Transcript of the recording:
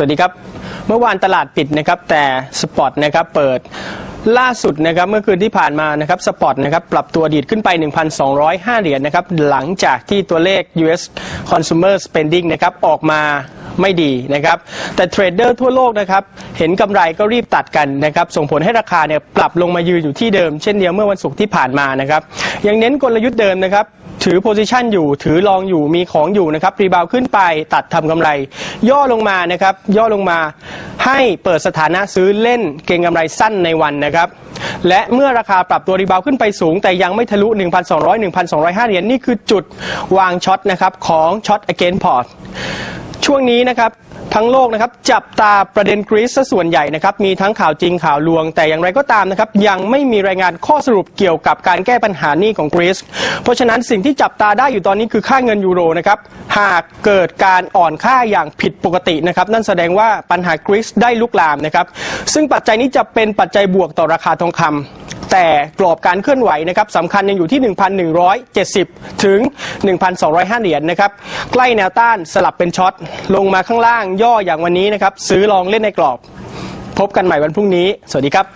วัสดีครับ เมื่อวานตลาดปิดนะครับ แต่สปอตนะครับเปิดล่าสุดนะครับเมื่อคืนที่ผ่านมานะครับสปอตนะครับปรับตัวดีดขึ้นไป 1,205 เหรียญนะครับหลังจากที่ตัวเลข US Consumer Spending นะครับออกมาไม่ดีนะครับ แต่เทรดเดอร์ทั่วโลกนะครับ เห็นกำไรก็รีบตัดกันนะครับ ส่งผลให้ราคาเนี่ยปรับลงมายืนอยู่ที่เดิม เช่นเดียวเมื่อวันศุกร์ที่ผ่านมานะครับ ยังเน้นกลยุทธ์เดิมนะครับ ถือโพซิชันอยู่ ถือลองอยู่มีของอยู่นะครับรีบาวขึ้นไปตัดทำกำไร ย่อลงมานะครับ ย่อลงมาให้เปิดสถานะซื้อเล่นเก็งกำไรสั้นในวันนะครับ และเมื่อราคาปรับตัวรีบาวขึ้นไปสูง แต่ยังไม่ทะลุ 1,200 1,205 เหรียญนี่คือจุดวางช็อตนะครับของช็อต again port ช่วงนี้นะครับ ทั้งโลกนะครับจับตาประเด็นกรีซซะส่วนใหญ่นะครับมีทั้งข่าวจริงข่าวลวง แต่อย่างไรก็ตามนะครับยังไม่มีรายงานข้อสรุปเกี่ยวกับการแก้ปัญหานี้ของกรีซเพราะฉะนั้นสิ่งที่จับตาได้อยู่ตอนนี้คือค่าเงินยูโรนะครับหากเกิดการอ่อนค่าอย่างผิดปกตินะครับนั่นแสดงว่าปัญหากรีซได้ลุกลามนะครับซึ่งปัจจัยนี้จะเป็นปัจจัยบวกต่อราคาทองคำ แต่กรอบการเคลื่อนไหวนะครับสำคัญยังอยู่ที่ 1,170 ถึง 1,205 เหรียญนะครับใกล้แนวต้านสลับเป็นช็อตลงมาข้างล่างย่ออย่างวันนี้นะครับซื้อลองเล่นในกรอบ พบกันใหม่วันพรุ่งนี้ สวัสดีครับ